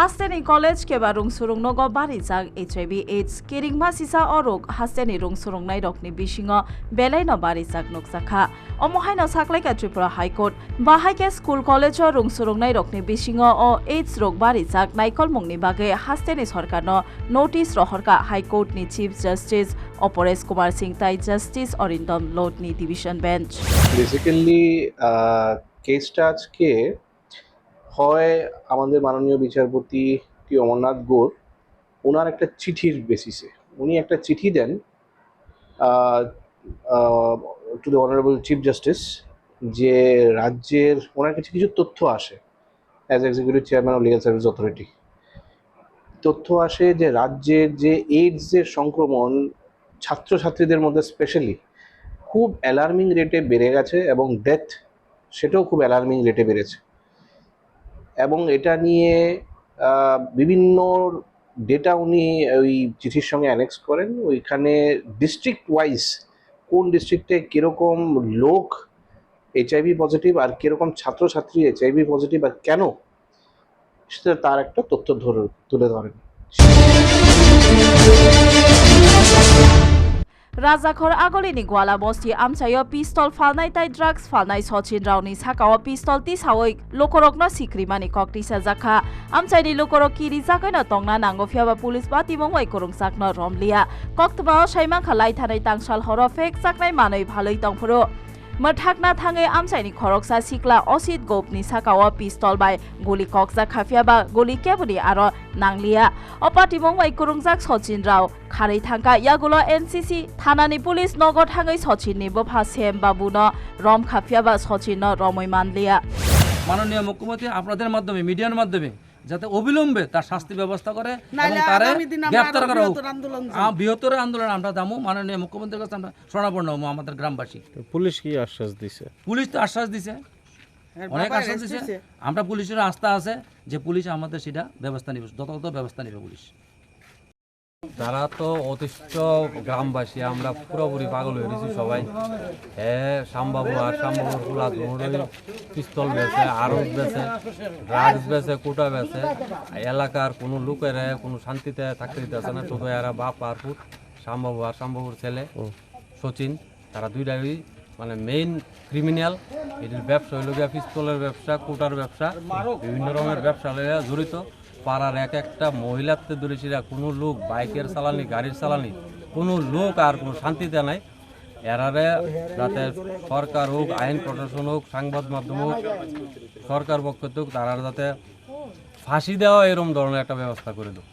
Hasteni College keba rungsurung nogo barijak HIV AIDS kiringma sisa orok Hasteni rungsurung nai rokni bisingo belai no barijak nukjakha omohai no saklaika Tripura High Court bahaike school college o rungsurung nai rokni bisingo o AIDS rok barijak naikol mungni bage Hasteni sarkar no notice rohorka High Court ni Chief Justice Opores Kumar Singh tai Justice Orindam Lot ni division bench basically কেসটা আজকে হয় আমাদের মাননীয় বিচারপতি টি. অমরনাথ গোর। ওনার একটা চিঠির বেসিসে উনি একটা চিঠি দেন to the honourable chief justice যে রাজ্যের ওনার কাছে কিছু তথ্য আসে as executive chairman of legal service authority তথ্য আসে যে রাজ্যের যে এইডসের সংক্রমণ ছাত্রছাত্রীদের মধ্যে স্পেশালি খুব অ্যালার্মিং রেটে বেড়ে গেছে এবং ডেথ সেটাও খুব অ্যালার্মিং রেটে বেড়েছে। এবং এটা নিয়ে বিভিন্ন ডেটা উনি ওই চিঠির সঙ্গে অ্যানেক্স করেন। ওইখানে ডিস্ট্রিক্ট ওয়াইজ কোন ডিস্ট্রিক্টে কীরকম লোক এইচআইভি পজিটিভ আর কীরকম ছাত্রছাত্রী এইচআইভি পজিটিভ আর কেন, সেটা তার একটা তথ্য ধরে তুলে ধরেন। राजाखर आगलिनी ग्वाला बस्ती आमचायो पिस्तल फाल्नाय ताइ ड्राग्स फाल्नाय सचिन रावनि साकाओ पिस्तल तिसावै लोकरकनो सिक्रिमानि कक्टिसा जाखा आमचाइनि लोकरक किरि जागैन तंना नांगो फियाबा पुलिस बा तिमंगै कुरुं साकनो रमलिया कक्तबा साइमाखा लाइथानै तांसाल हर फेक जाकनाय मानै भालै तंफुरो মঠাকনা থাঙ্গে আমসাইনি খরকসা সিকলা অসিত গোপনি সাকাও পিস্তল বাই। গুলি ককজা খাফিয়া বা গুলি কেবলি আরও নাংলিয়া। অপাটিমং বাই কুরুংজাক সচিন রাও খারৈ থাঙ্কা ইয়াগুলো এনসিসি থানানি পুলিশ নগর থাঙ্গৈ সচিননি বফা সেম বাবুন রম খাফিয়া বা সচিন রমৈ মানলিয়া। মাননীয় মুখ্যমন্ত্রী, আপনাদের মাধ্যমে, মিডিয়ার মাধ্যমে যাতে অবিলম্বে তার শাস্তি ব্যবস্থা করে এবং তারে গ্রেপ্তার করা হোক। বৃহত্তর আন্দোলন আমরা দামু মাননীয় মুখ্যমন্ত্রীর কাছে আমরা শরণাপন্ন হব আমাদের গ্রামবাসী। পুলিশ কি আশ্বাস দিছে? পুলিশ তো আশ্বাস দিছে। অনেক আশ্বাস দিছে। আমরা পুলিশের আস্থা আছে যে পুলিশ আমাদের সেটা ব্যবস্থা নিবে যথাযথ ব্যবস্থা নিবে পুলিশ। তারা তো অতিষ্ঠ গ্রামবাসী, আমরা পুরোপুরি পাগল হয়ে গেছি সবাই। হ্যাঁ শ্যামবাবু আর শ্যামবাবুর পিস্তল বেছে আরব বেছে ড্রাগস বেছে, কোটা বেছে। এলাকার কোনো লোকের, কোনো শান্তিতে থাকতে দিতেছে না শুধু এরা বাপ আর পুত, শ্যামবাবু আর শ্যামবাবুর ছেলে, সচিন। তারা দুইটাই মানে মেইন ক্রিমিনাল এটির ব্যবসা হইল গিয়া পিস্তলের ব্যবসা, কোটার ব্যবসা, বিভিন্ন রকমের ব্যবসা লইয়া জড়িত। পাড়ার এক একটা মহিলাতে দরিসিরা কোনো লোক বাইকের চালানি, গাড়ির চালানি, কোনো লোক আর কোনো শান্তিতে নাই। এরারে যাতে সরকার হোক, আইন প্রশাসন হোক, সংবাদ মাধ্যম হোক, সরকার পক্ষ হোক তারা যাতে ফাঁসি দেওয়া এরকম ধরনের একটা ব্যবস্থা করে দেয়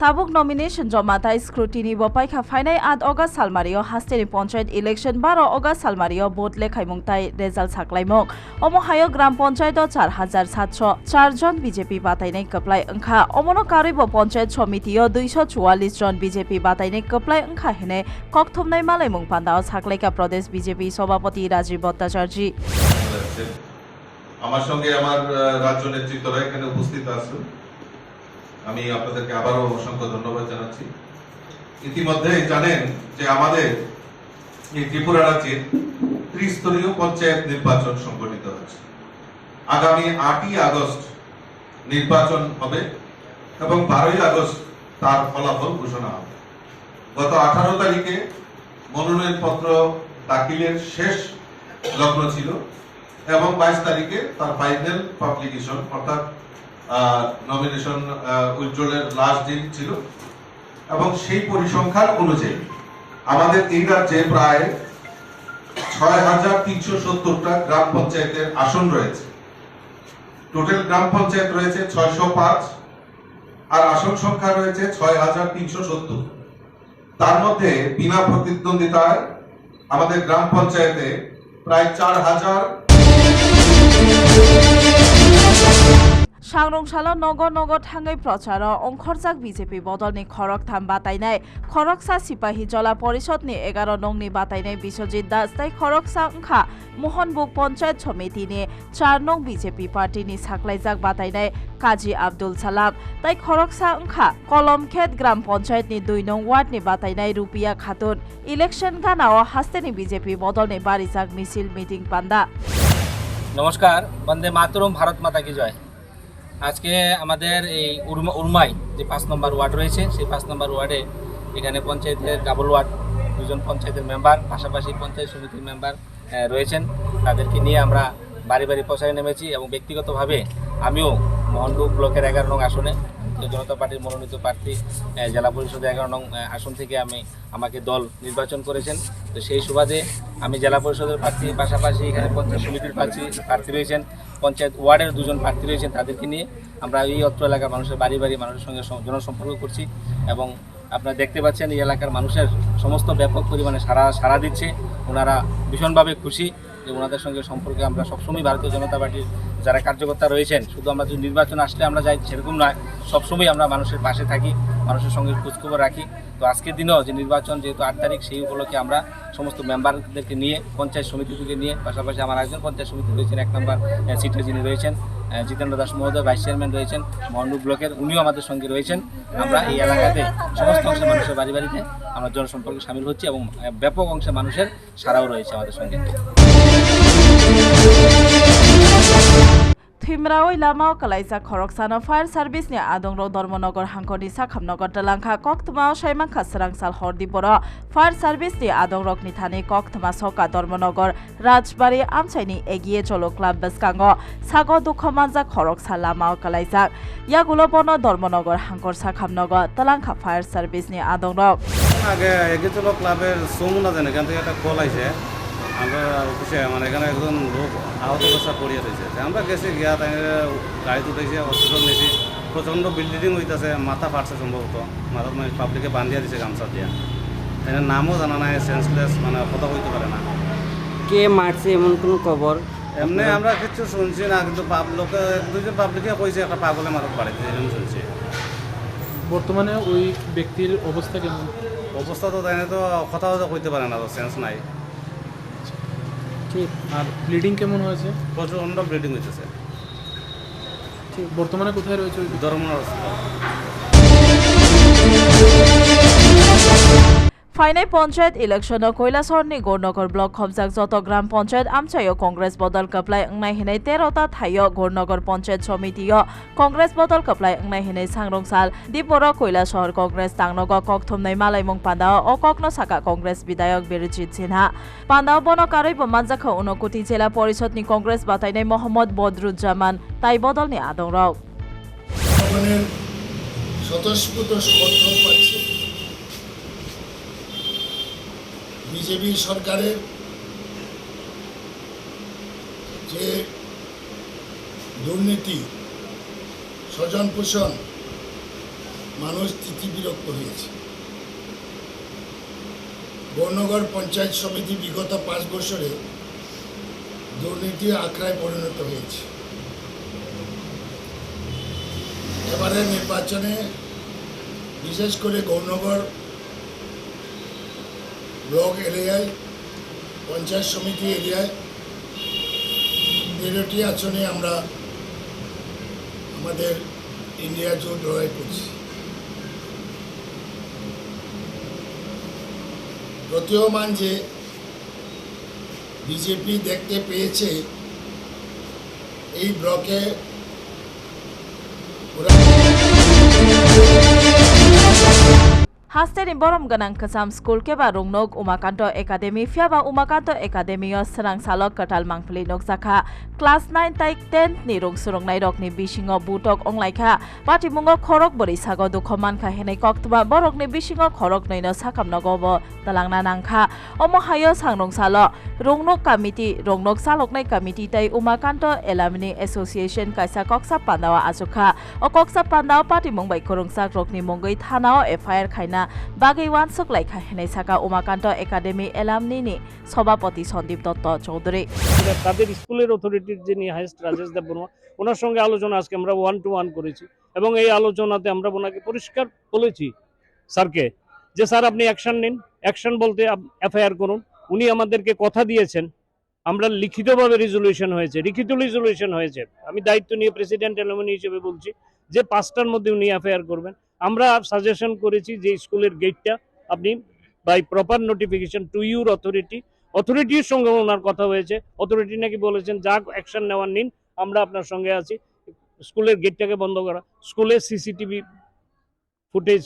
tabuk nomination jomata scrutiny bopaikha phainai at august salmario hasteni panchayat election 12 august salmario vote lekhaimung tai result saklaimok omo hayo gram panchayat 4700 4 জন বিজেপি বাতাইনাই কপ্লাই ওংখা অমনো কারিব পঞ্চায়েত সমিতিও 244 জন বিজেপি বাতাইনাই কপ্লাই ওংখা হেনে ককথমনাই মালাইমুং পান্ডাও সাকলাইকা প্রদেশ বিজেপি সভাপতি রাজীব ভট্টাচার্যী আমার সঙ্গে আমার রাজ্য নেতৃত্বরা এখানে উপস্থিত আছেন আমি আপনাদেরকে আবারও অসংখ্য ধন্যবাদ জানাচ্ছি। ইতিমধ্যে জানেন যে আমাদের এই ত্রিপুরা রাজ্যের ত্রিস্তরীয় পঞ্চায়েত নির্বাচন সংগঠিত হচ্ছে আগামী আটই আগস্ট নির্বাচন হবে এবং বারোই আগস্ট তার ফলাফল ঘোষণা হবে। গত আঠারো তারিখে মনোনয়ন পত্র দাখিলের শেষ লগ্ন ছিল এবং বাইশ তারিখে তার ফাইনাল পাবলিকেশন অর্থাৎ নমিনেশন উজ্জ্বলের লাস্ট দিন ছিল। এবং সেই পরিসংখ্যান অনুযায়ী আমাদের এই রাজ্যে প্রায় ছয় হাজার তিনশো সত্তরটা গ্রাম পঞ্চায়েতের আসন রয়েছে। টোটাল গ্রাম পঞ্চায়েত রয়েছে ছয়শো পাঁচ আর আসন সংখ্যা রয়েছে ছয় হাজার তিনশো সত্তর। তার মধ্যে বিনা প্রতিদ্বন্দ্বিতায় আমাদের গ্রাম পঞ্চায়েতে প্রায় চার হাজার सांग्रंशाल नगर नगर थाङै प्रचार अंखरजाक बिजेपि बदलनि खरकथाम बाताइनाय खरकसा सिपाही जला परिषदनि एघार नंनि बाताइनाय बिश्वजित दास ताइ खरकसा ओंखा मोहनबुक पञ्चायत समितिनि चार नं बिजेपि पार्टीनि साक्लाइजाक बाताइनाय काजी आब्दुल सालाम ताइ खरकसा ओंखा कलमखेत ग्राम पञ्चायतनि दुई नं वार्डनि बाताइनाय रुपिया खातुन इलेक्सन गानाव हास्तेनि बिजेपि बदलनि बारिजाक मिसिल मिटिङ पान्दा নমস্কার বন্দে মাতরম ভারত মাতা কি জয় আজকে আমাদের এই উর্মা, উর্মাই যে পাঁচ নম্বর ওয়ার্ড রয়েছে, সেই পাঁচ নম্বর ওয়ার্ডে এখানে পঞ্চায়েতের ডাবল ওয়ার্ড, দুজন পঞ্চায়েতের মেম্বার, পাশাপাশি পঞ্চায়েত সমিতির মেম্বার রয়েছেন। তাদেরকে নিয়ে আমরা বাড়ি বাড়ি প্রচারে নেমেছি এবং ব্যক্তিগতভাবে আমিও মোহনডু ব্লকের এগারো নং আসনে ভারতীয় জনতা পার্টির মনোনীত প্রার্থী জেলা পরিষদের এগারো নং আসন থেকে আমি, আমাকে দল নির্বাচন করেছেন। তো সেই সুবাদে আমি জেলা পরিষদের প্রার্থী, পাশাপাশি এখানে পঞ্চায়েত সমিতির প্রার্থী প্রার্থী রয়েছেন। পঞ্চায়েত ওয়ার্ডের দুজন প্রার্থী রয়েছেন তাদেরকে নিয়ে। আমরা এই অত্র এলাকার মানুষের বাড়ি বাড়ি মানুষের সঙ্গে সম- জনসম্পর্ক করছি এবং আপনারা দেখতে পাচ্ছেন এই এলাকার মানুষের সমস্ত ব্যাপক পরিমাণে সারা সারা দিচ্ছে। ওনারা ভীষণভাবে খুশি যে ওনাদের সঙ্গে সম্পর্কে আমরা সবসময় ভারতীয় জনতা পার্টির যারা কার্যকর্তা রয়েছেন, শুধু আমরা যদি নির্বাচন আসলে আমরা যাই সেরকম নয় সবসময় আমরা মানুষের পাশে থাকি, মানুষের সঙ্গে খোঁজখবর রাখি। তো আজকের দিনেও যে নির্বাচন যেহেতু আট তারিখ, সেই উপলক্ষে আমরা সমস্ত মেম্বারদেরকে নিয়ে, পঞ্চায়েত সমিতি থেকে নিয়ে, পাশাপাশি আমার একজন পঞ্চায়েত সমিতি রয়েছেন, এক নম্বর সিটে যিনি রয়েছেন জিতেন্দ্র দাস মহোদয়, ভাইস চেয়ারম্যান রয়েছেন মহন্ডু ব্লকের, উনিও আমাদের সঙ্গে রয়েছেন। আমরা এই এলাকাতে সমস্ত অংশের মানুষের বাড়ি বাড়িতে আমরা জনসম্পর্কে সামিল হচ্ছি এবং ব্যাপক অংশে মানুষের সারাও রয়েছে আমাদের সঙ্গে। থিমরাওই লামাও কালাইসা খরকসানো fire service ni adongrok Dharmanagar হাঙ্কনি সাখামনগর তালাংখা কক্তমাও সাইমাংখা সরাংসাল হরদিপর fire service ni adongrok ni thani কক্তমা সকা ধর্মনগর। রাজবাড়ি আমচাইনি এগিয়ে চলো ক্লাব বেসকাঙ্গ। সাগো দুঃখমানজা খরকসা লামাও কালাইসা ইয়াগুলো বন ধর্মনগর হাঙ্কর সাখামনগর তালাংখা ফায়ার সার্ভিস ni adongrok আগে এগিয়েছিল ক্লাবের সোমনা যেন, এখান থেকে একটা কল আছে আমরা অফিসে মানে এখানে একজন লোক আহত অবস্থা পড়িয়ে রয়েছে আমরা গেছি গিয়া তাই গাড়িতে উঠেছি হসপিটাল নিয়েছি। প্রচণ্ড বিল্ডিং হইতেছে মাথা ফাটছে সম্ভবত। মাথা মানে পাবলিকে বান্ধিয়া দিছে গামছা দিয়া। তাই নামও জানা নাই সেন্সলেস মানে কথা কইতে পারে না। কে মারছে এমন কোনো খবর? এমনি আমরা কিছু শুনছি না কিন্তু পাব লোকে দুজন পাবলিকে কইছে একটা পাগলে মারত বাড়িতে এরকম শুনছি। বর্তমানে ওই ব্যক্তির অবস্থা কেমন? অবস্থা তো তাই তো কথাও তো কইতে পারে না তো সেন্স নাই। ঠিক আর ব্লিডিং কেমন হয়েছে? প্রচণ্ড ব্লিডিং হইতেছে। ঠিক বর্তমানে কোথায় রয়েছে ওই? ব্যক্তি? হয় নাই পঞ্চায়েত ইলেকশন কৈলাসহরনি গৌরনগর ব্লক খবজাক যত গ্রাম পঞ্চায়েত আমচায় কংগ্রেস বদল কাপলাই ওংনাই হিনাই তেরোটা থাইয় গৌরনগর পঞ্চায়েত সমিতিয় কংগ্রেস বদল কাপলাই ওংনাই হিনাই সাংরংসাল দিপর কৈলাসহর কংগ্রেস, তাংনগ ককথমনাই মালাইমুং পান্ডাও ও ককন সাকা কংগ্রেস বিধায়ক বিরজিৎ সিনহা। পান্ডাও বনকারৈ বমানজাখা উনকোটি জেলা পরিষদনি কংগ্রেস বাতাইনাই মোহাম্মদ বদরুজ্জামান তাই বদলনি আদংরাও মানে স্বতঃস্ফূর্ত সমর্থন পাচ্ছে। বিজেপি সরকারের যে দুর্নীতি স্বজন পোষণ মানুষ তিথিবিরক্ত হয়েছে। বর্ণগর পঞ্চায়েত সমিতি বিগত পাঁচ বছরে দুর্নীতি আখড়ায় পরিণত হয়েছে। এবারে নির্বাচনে বিশেষ করে গৌরনগর ব্লক এরিয়ায়, পঞ্চায়েত সমিতি এরিয়ায় তেরোটি আসনে আমরা আমাদের ইন্ডিয়া জোট লড়াই করছি। প্রতীয়মান যে বিজেপি দেখতে পেয়েছে, এই ব্লকে হাস্তেনি বরম গনাং কসাম স্কুল কেবা রংনক উমাকান্ত একাডেমি ফিয়াবা উমাকান্ত একাডেমি সরাং সালক কাটাল মাংফলি নকজাখা ক্লাস নাইন তাইক টেন নি রং সুরংনাই রকনি বিসিং বুটক অংলাইখা পাটিমুঙ্গ খরক বরিসাগ দুখমানখা হেনাই কক্তবা বরকনি বিসিং খরক নৈন সাকামনগব তালাংনা নাংখা অমহায় সাংরং সাল রংনক কমিটি রংনক সালকনাই কমিটি তাই উমাকান্ত এলামিনি এসোসিয়েশন কাইসা কক্সা পান্দাও আজুখা ও কক্সা পান্দাও পাটিমুং বাইক রংসাক রকনি মঙ্গই থানাও এফআইআর খাইনা বাগৈ ওয়ানসক লাইখা হেনাই সাকা উমাকান্ত একাডেমি এলামনি সভাপতি সন্দীপ দত্ত চৌধুরী। তাদের স্কুলের অথরিটির যিনি হাইস্ট রাজেশ দেব বর্মা, ওনার সঙ্গে আলোচনা আজকে আমরা ওয়ান টু ওয়ান করেছি এবং এই আলোচনাতে আমরা ওনাকে পরিষ্কার বলেছি, স্যারকে, যে স্যার আপনি অ্যাকশন নিন অ্যাকশন বলতে এফআইআর করুন, উনি আমাদেরকে কথা দিয়েছেন, আমরা লিখিতভাবে রেজলিউশন হয়েছে, লিখিত রেজলিউশন হয়েছে। আমি দায়িত্ব নিয়ে প্রেসিডেন্ট এলমনি হিসেবে বলছি যে পাঁচটার মধ্যে উনি এফআইআর করবেন আমরা সাজেশন করেছি যে স্কুলের গেটটা আপনি by proper notification to your authority অথরিটির সঙ্গে ওনার কথা হয়েছে অথরিটি নাকি বলেছেন, যা অ্যাকশন নেওয়ার নিন, আমরা আপনার সঙ্গে আছি। স্কুলের গেটটাকে বন্ধ করা স্কুলের সিসিটিভি ফুটেজ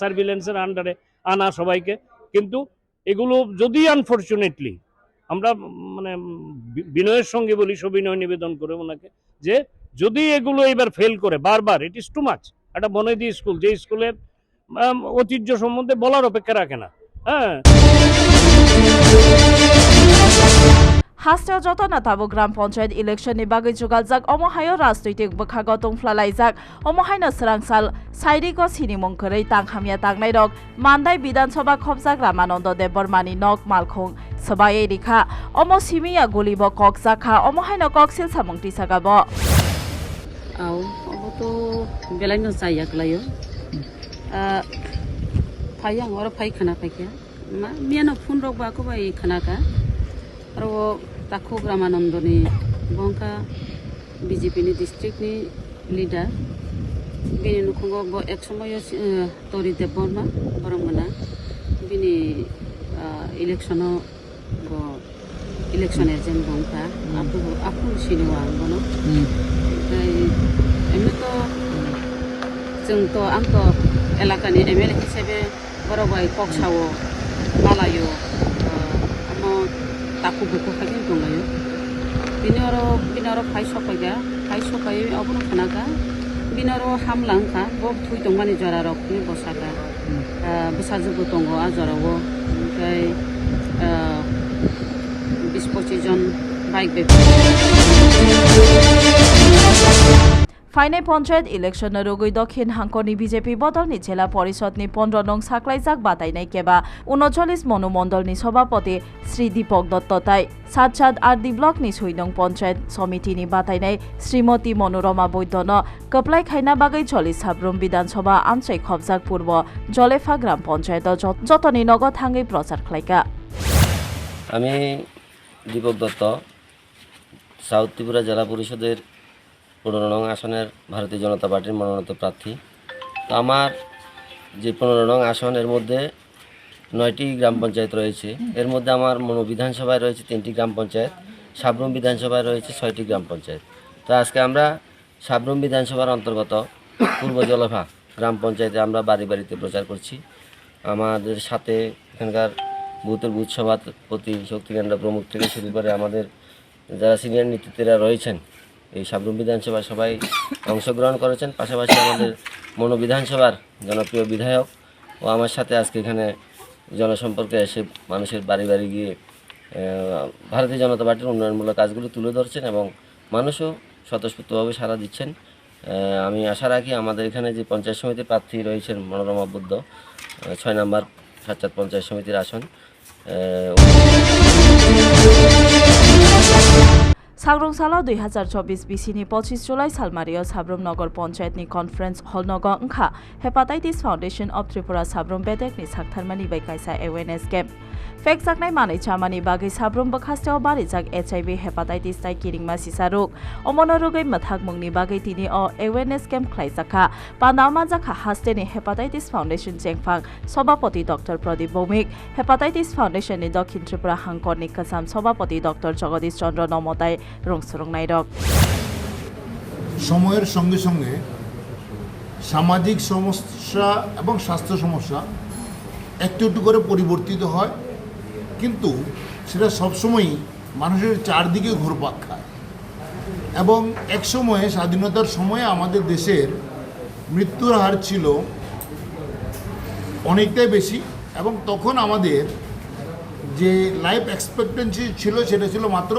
সার্ভিলেন্সের আন্ডারে আনা সবাইকে। কিন্তু এগুলো যদি আনফর্চুনেটলি আমরা মানে বিনয়ের সঙ্গে বলি, সবিনয় নিবেদন করে ওনাকে, যে যদি এগুলো এবার ফেল করে, বারবার ইট ইস টু মাচ একটা বনেদি স্কুল যে স্কুলের ঐতিহ্য সম্বন্ধে বলার অপেক্ষা রাখে না। হ্যাঁ। হাস্তেও যত না তাবো গ্রাম পঞ্চায়েত ইলেকশন ইলেকশননি যোগাল যাক অমহায় রাজনৈতিক বখাগ টংফ্লালাইজাক অমহায়নো সারাংসাল সাইরিগ সিনিমং কरै তাংহামিয়া তাংনাই রক। মান্দাই বিধানসভা খবজাক রামানন্দ দেববর্মানি নক মালখং সবাই রেখা অম সিমিয়া গলিব কক জাখা অমহায়নো কক সিল সামংটি সাগাব তো বেলাইগঞ্জ যাই আগलायो ফাই আং ওর ফাই খানা ফাইকিয়া মা মিয়ানো ফোন রক বাকো বাই খানাকা আর ও তাকু গ্রামানন্দনি বংকা, বিজেপিনি ডিস্ট্রিক্টনি লিডার বিনি নুখুঙ্গ ব, এক সময় তরি দেব বর্মা বরমনা বিনি ইলেকশনও ilekshon agent bongta apu apu shinwa bono tai emi to jeng to am to elaka ni emel hisabe boro bai kokshao palayo amo taku buku khagin dongayo binoro binoro phai sokaiga phai sokai abono khanaga binoro hamlangka bob thui tongmani jara rok ni bosaka bosajugo tongo a jarawo tai বিশ পঁচিশ জন bike ফাইনাই panchayat election রোগী দক্ষিণ হাংকনি BJP বদল নি জেলা পৰিষদ নি পোন্ধৰ নং চাকলাইজাক বাতাই নাই কেবা। ঊনচল্লিছ মনোমণ্ডল নি সভাপতি শ্ৰী দীপক দত্ত তাই। সাত সাত আট দি ব্লক নি ছুই নং পঞ্চায়েত সমিতি নি বাতাই নাই। শ্ৰীমতী মনোৰমা বৈদ্যন কপলাই খাইনা বাগৈ জলি সাব্রুম বিধানসভা আঞ্চলিক খবজাক পূৰ্ব জলেফা গ্ৰাম পঞ্চায়ত যতনি নগদ হাঙি প্ৰচাৰ খাইকা আমি দীপক দত্ত, সাউথ ত্রিপুরা জেলা পরিষদের পনেরো নং আসনের ভারতীয় জনতা পার্টির মনোনীত প্রার্থী। তো আমার যে পনেরো নং আসন এর মধ্যে নয়টি গ্রাম পঞ্চায়েত রয়েছে। এর মধ্যে আমার মনো বিধানসভায় রয়েছে তিনটি গ্রাম পঞ্চায়েত, সাবরুম বিধানসভায় রয়েছে ছয়টি গ্রাম পঞ্চায়েত। তো আজকে আমরা সাবরুম বিধানসভার অন্তর্গত পূর্ব জলভা গ্রাম পঞ্চায়েতে আমরা বাড়ি বাড়িতে প্রচার করছি। আমাদের সাথে এখানকার বুথের বুথ সভাপতি শক্তিকেন্দ্র প্রমুখ থেকে শুরু করে আমাদের যারা সিনিয়র নেতৃত্বরা রয়েছেন, এই সাবরুম বিধানসভা সবাই অংশগ্রহণ করেছেন। পাশাপাশি আমাদের মনো বিধানসভার জনপ্রিয় বিধায়ক ও আমার সাথে আজকে এখানে জনসম্পর্কে এসে মানুষের বাড়ি বাড়ি গিয়ে ভারতীয় জনতা পার্টির উন্নয়নমূলক কাজগুলো তুলে ধরছেন এবং মানুষও স্বতঃস্ফূর্তভাবে সাড়া দিচ্ছেন। আমি আশা রাখি আমাদের এখানে যে পঞ্চায়েত সমিতির প্রার্থী রয়েছেন মনোরমা বুদ্ধ ছয় নম্বর সাতচাঁদ পঞ্চায়েত সমিতির আসন সাগ্রংসালা দুই হাজার চব্বিশ বিসিনি পঁচিশ জুলাই সালমারিও সাব্রম নগর পঞ্চায়েত নি conference hall Naga hepatitis foundation of Tripura Sabroom বেদেক নি সাকথারমানি বাই কাইসা awareness camp Feksak nai manai chamani bagai sabrum bakhaste obari jak HIV hepatitis tai kiringma sisaruk omono rogai mathak mungni bagai tini o awareness camp khlaisakha panama jakha haste ni hepatitis foundation jengphang সভাপতি doctor Pradip Bhowmik hepatitis ফাউন্ডেশননি দক্ষিণ ত্রিপুরা হাংকরনি কাসাম সভাপতি doctor Jagadish Chandra নমতাই রংসরংনাই রক সময়ের সঙ্গে সঙ্গে সামাজিক সমস্যা এবং স্বাস্থ্য সমস্যা একটু একটু করে পরিবর্তিত হয় কিন্তু সেটা সবসময়ই মানুষের চারদিকে ঘুরপাক খায়। এবং এক সময়ে স্বাধীনতার সময়ে আমাদের দেশের মৃত্যুর হার ছিল অনেকটাই বেশি এবং তখন আমাদের যে লাইফ এক্সপেক্টেন্সি ছিল সেটা ছিল মাত্র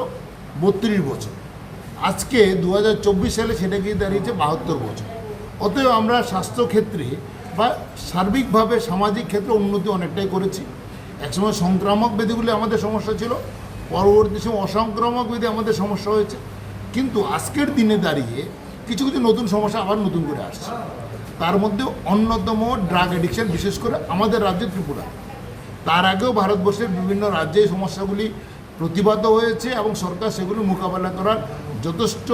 বত্রিশ বছর। আজকে দু হাজার চব্বিশ সালে সেটা গিয়ে দাঁড়িয়েছে বাহাত্তর বছর। অতএব আমরা স্বাস্থ্যক্ষেত্রে বা সার্বিকভাবে সামাজিক ক্ষেত্রে উন্নতি অনেকটাই করেছি। একসময় সংক্রামক ব্যাধিগুলি আমাদের সমস্যা ছিল, পরবর্তী সময় অসংক্রামক ব্যাধি আমাদের সমস্যা হয়েছে। কিন্তু আজকের দিনে দাঁড়িয়ে কিছু কিছু নতুন সমস্যা আবার নতুন করে আসছে। তার মধ্যে অন্যতম ড্রাগ অ্যাডিকশন বিশেষ করে আমাদের রাজ্য ত্রিপুরা। তার আগেও ভারতবর্ষের বিভিন্ন রাজ্যে এই সমস্যাগুলি প্রতিবাদ হয়েছে এবং সরকার সেগুলি মোকাবেলা করার যথেষ্ট